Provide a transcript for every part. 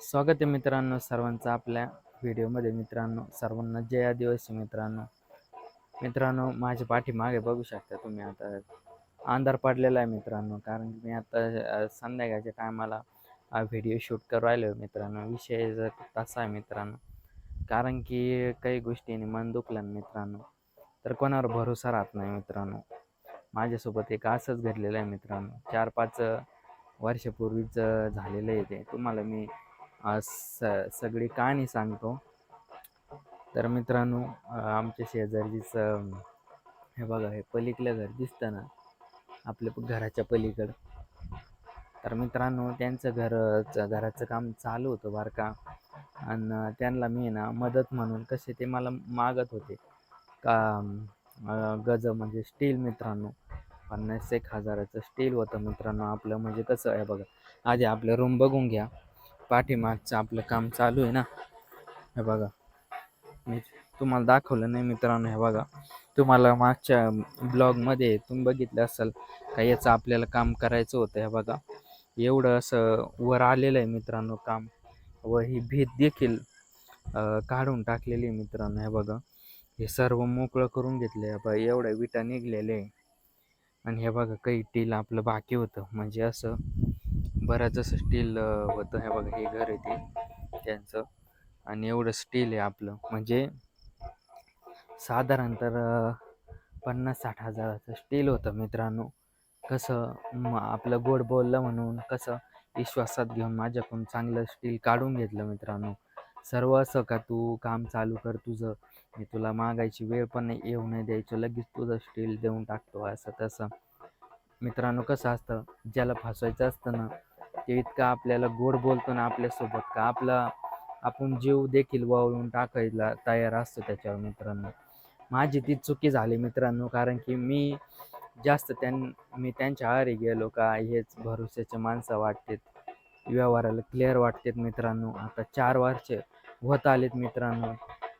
स्वागत आहे मित्रांनो सर्वांचं आपल्या व्हिडिओमध्ये. मित्रांनो सर्वांना जय आदिवासी मित्रांनो. मित्रांनो माझ्या पाठीमागे बघू शकता तुम्ही आता अंधार पडलेला आहे मित्रांनो कारण की मी आता संध्याकाळच्या टायमाला व्हिडिओ शूट करू राहिलो मित्रांनो. विषय जर तसा आहे मित्रांनो कारण की काही गोष्टीने मन दुखलं मित्रांनो तर कोणावर भरोसा राहत नाही मित्रांनो. माझ्यासोबत एक असंच घडलेलं आहे मित्रांनो. चार पाच वर्षापूर्वीच झालेलं आहे ते. तुम्हाला मी आज स सगळी कहाणी सांगतो. तर मित्रांनो आमच्या शेजारीच हे बघा हे पलीकडलं घर दिसतं ना आपल्या घराच्या पलीकडं. तर मित्रांनो त्यांचं घर घराचं काम चालू होतं बरं का आणि त्यांना मी ना मदत म्हणून कसे ते मला मागत होते. का गज म्हणजे स्टील मित्रांनो पन्नास एक हजाराचं स्टील होतं मित्रांनो आपलं. म्हणजे कसं आहे बघा आधी आपलं रूम बघून घ्या. पाठीमागचं आपलं काम चालू आहे ना? हे बघा. मी तुम्हाला दाखवलं नाही मित्रांनो हे बघा. तुम्हाला मागच्या ब्लॉगमध्ये तुम्ही बघितलं असाल का याचं आपल्याला काम करायचं होतं हे बघा. एवढं असं वर आलेलं आहे मित्रांनो काम. व ही भीत देखील काढून टाकलेली आहे मित्रांनो हे बघा. हे सर्व मोकळं करून घेतलं आहे बघा एवढ्या विटा निघलेल्या आहे. आणि हे बघा काही टील आपलं बाकी होतं. म्हणजे असं बऱ्याच असं स्टील होतं. हे बघा हे घर आहे ते त्यांचं. आणि एवढं स्टील आहे आपलं. म्हणजे साधारण तर पन्नास साठ हजाराचं स्टील होतं मित्रांनो. कसं आपलं गोड बोललं म्हणून कसं विश्वासात घेऊन माझ्याकडून चांगलं स्टील काढून घेतलं मित्रांनो. सर्व असं का तू काम चालू कर तुझं. मी तुला मागायची वेळ पण नाही येऊ नाही द्यायचं. लगेच तुझं स्टील देऊन टाकतो असं तसं मित्रांनो कसं असतं ज्याला फसवायचं असतं ना ते इतकं आपल्याला गोड बोलतो ना आपल्यासोबत का? आपला आपण जीव देखील वळवून टाकायला तयार असतो त्याच्यावर मित्रांनो. माझी ती चुकी झाली मित्रांनो कारण की मी जास्त त्यां मी त्यांच्या आहारी गेलो का हेच भरोश्याचे माणसं वाटतात. व्यवहाराला क्लिअर वाटतात मित्रांनो. आता चार वर्ष होत आलेत मित्रांनो.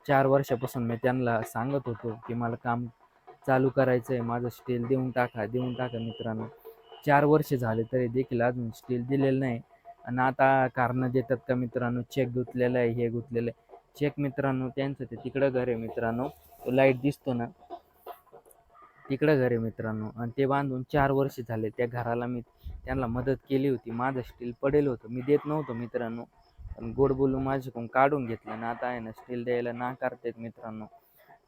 चार वर्षापासून मी त्यांना सांगत होतो की मला काम चालू करायचं आहे माझं स्टील देऊन टाका देऊन टाका मित्रांनो. चार वर्ष झाले तरी देखील अजून स्टील दिलेलं नाही. आणि आता कारणं देतात का मित्रांनो चेक गुंतलेलं आहे हे गुंतलेलं आहे. चेक मित्रांनो त्यांचं ते तिकडं घर आहे मित्रांनो. तो लाइट दिसतो ना? तिकडं घर आहे मित्रांनो. आणि ते बांधून चार वर्ष झाले त्या घराला मी त्यांना मदत केली होती. माझं स्टील पडेल होतं. मी देत नव्हतो मित्रांनो. पण गोड बोलून माझ्याकडून काढून घेतलं ना? आता आहे ना स्टील द्यायला ना करतात मित्रांनो.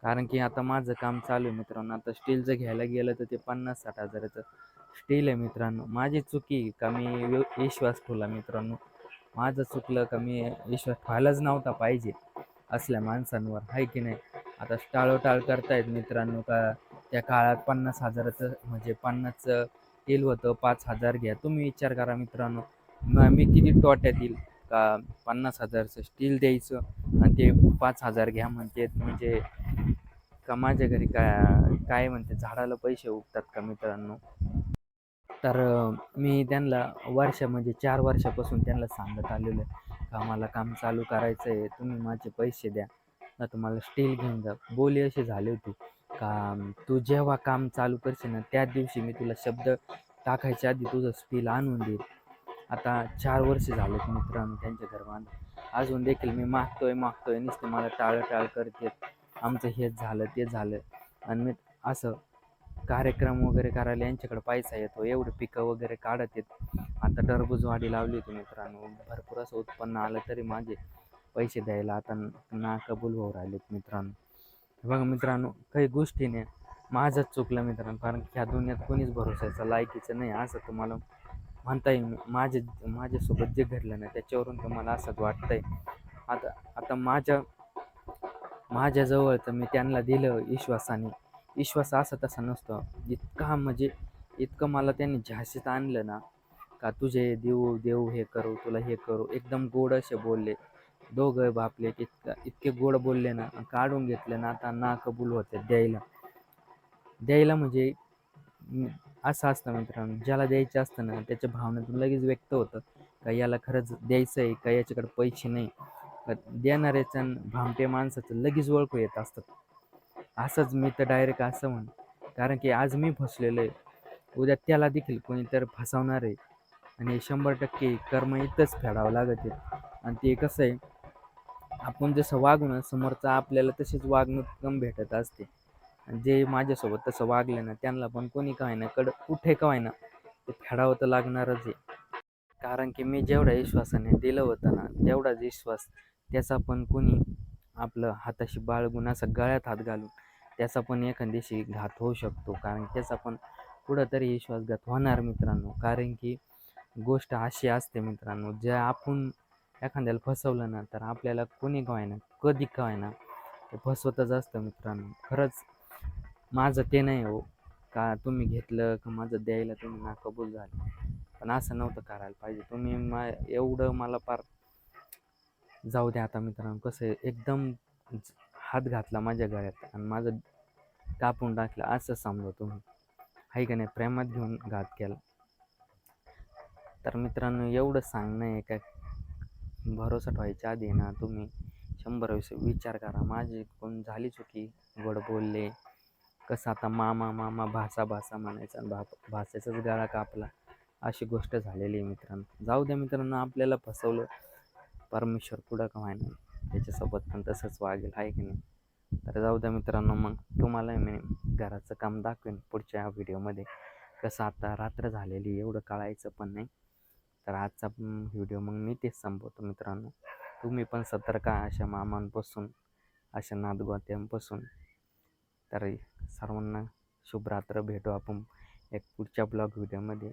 कारण की आता माझं काम चालू आहे मित्रांनो. आता स्टील जर घ्यायला गेलं तर ते पन्नास साठ हजाराचं स्टील आहे मित्रांनो. माझी चुकी का मी विश्वास ठेवला मित्रांनो. माझं चुकलं का मी विश्वास ठेवायलाच नव्हता पाहिजे असल्या माणसांवर आहे की नाही? आता टाळोटाळ करतायत मित्रांनो का त्या काळात पन्नास हजाराचं म्हणजे पन्नास तेल होतं पाच हजार घ्या. तुम्ही विचार करा मित्रांनो. मी किती टोट्यात येईल का पन्नास हजारचं स्टील द्यायचं आणि ते पाच हजार घ्या म्हणते. म्हणजे का माझ्या घरी काय काय म्हणते? झाडाला पैसे उगतात का मित्रांनो? तर मी त्यांना वर्ष म्हणजे चार वर्षापासून त्यांना सांगत आलेलो आहे. का मला काम चालू करायचं आहे तुम्ही माझे पैसे द्या. ना तुम्हाला स्टील घेऊन जा. बोली अशी झाली होती. का तू जेव्हा काम चालू करशील ना त्या दिवशी मी तुला शब्द टाकायच्या आधी तुझं स्टील आणून देईल आता चार वर्ष झालेत मित्रांनो त्यांच्या घर अजून देखील मी मागतोय मागतोय. नुसते मला टाळटाळ करते आमचं हेच झालं ते झालं. आणि मी असं कार्यक्रम वगैरे करायला यांच्याकडे पैसा येतो. एवढे पिकं वगैरे काढत येत आता टरबूज वाढी लावली होती मित्रांनो. भरपूर असं उत्पन्न आलं तरी माझे पैसे द्यायला आता ना कबूल होऊ राहिलेत मित्रांनो. बघा मित्रांनो काही गोष्टीने माझंच चुकलं मित्रांनो. कारण की ह्या दुनियात कोणीच भरोसायचं लायकीचं नाही. असं तुम्हाला म्हणता येईल. माझे माझ्यासोबत जे घडलं ना त्याच्यावरून तुम्हाला असंच वाटतंय. आता आता माझ्या माझ्याजवळ तर मी त्यांना दिलं विश्वासाने. विश्वास असा तसा नसतो. इतका म्हणजे इतकं मला त्याने झाशीत आणलं ना का तुझे देऊ देऊ हे करू तुला हे करू एकदम गोड असे बोलले. दोघं बापले इतका इतके गोड बोलले ना काढून घेतले ना आता ना कबूल होते द्यायला. द्यायला म्हणजे असं असतं मित्रांनो ज्याला द्यायचं असतं ना त्याच्या भावनेतून लगेच व्यक्त होतं. का याला खरंच द्यायचं आहे का याच्याकडे पैसे नाही. देणाऱ्याच्या भामटे माणसाचं लगेच ओळखू येत असतात असंच मी तर डायरेक्ट असं म्हण. कारण की आज मी फसलेलो आहे उद्या त्याला देखील कोणीतरी फसवणार आहे. आणि शंभर टक्के कर्म इथंच फेडावं लागत आहे. आणि ते कसं आहे आपण जसं वागू ना समोरचा आपल्याला तशीच वागणूक भेटत असते. आणि जे माझ्यासोबत तसं वागलं ना त्यांना पण कोणी काय ना कड कुठे काय ना ते फेडावं तर लागणारच आहे. कारण की मी जेवढ्या विश्वासाने दिलं होतं ना तेवढाच विश्वास त्याचा पण कोणी आपलं हाताशी बाळगून असं गळ्यात हात घालून त्याचा पण एखाद्याशी घात होऊ शकतो. कारण त्याचा पण कुठंतरी विश्वासघात होणार मित्रांनो. कारण की गोष्ट अशी असते मित्रांनो ज्या आपण एखाद्याला फसवलं ना तर आपल्याला कोणी काय ना कधी काय ना ते फसवतच असतं मित्रांनो. खरंच माझं ते नाही हो का तुम्ही घेतलं का माझं द्यायला तुम्ही ना कबूल झाले. पण असं नव्हतं करायला पाहिजे. तुम्ही मा एवढं मला पार जाऊ द्या आता मित्रांनो. कसं आहे एकदम हात घातला माझ्या गळ्यात. आणि माझं कापून टाकलं असं समजा तुम्ही आहे का नाही? प्रेमात घेऊन घात केला. तर मित्रांनो एवढं सांगणं आहे काय भरोसा ठेवायच्या आधी ना तुम्ही शंभर वर्ष विचार करा. माझी कोण झाली चुकी गोड बोलले. कसं आता मामा मामा भासा भासा म्हणायचा आणि भा भाषेचाच गळा कापला. अशी गोष्ट झालेली आहे मित्रांनो. जाऊ द्या मित्रांनो आपल्याला फसवलं. परमेश्वर पुढं का व्हायना? त्याच्यासोबत पण तसंच वागेल आहे की नाही? तर जाऊ द्या मित्रांनो मग तुम्हाला मी घराचं काम दाखवेन पुढच्या व्हिडिओमध्ये. कसं आता रात्र झालेली एवढं कळायचं पण नाही. तर आजचा व्हिडिओ मग मी तेच संपवतो मित्रांनो. तुम्ही पण सतर्क अशा मामांपासून अशा नादगोत्यांपासून तर सर्वांना शुभरात्र. भेटू आपण एक पुढच्या ब्लॉग व्हिडिओमध्ये.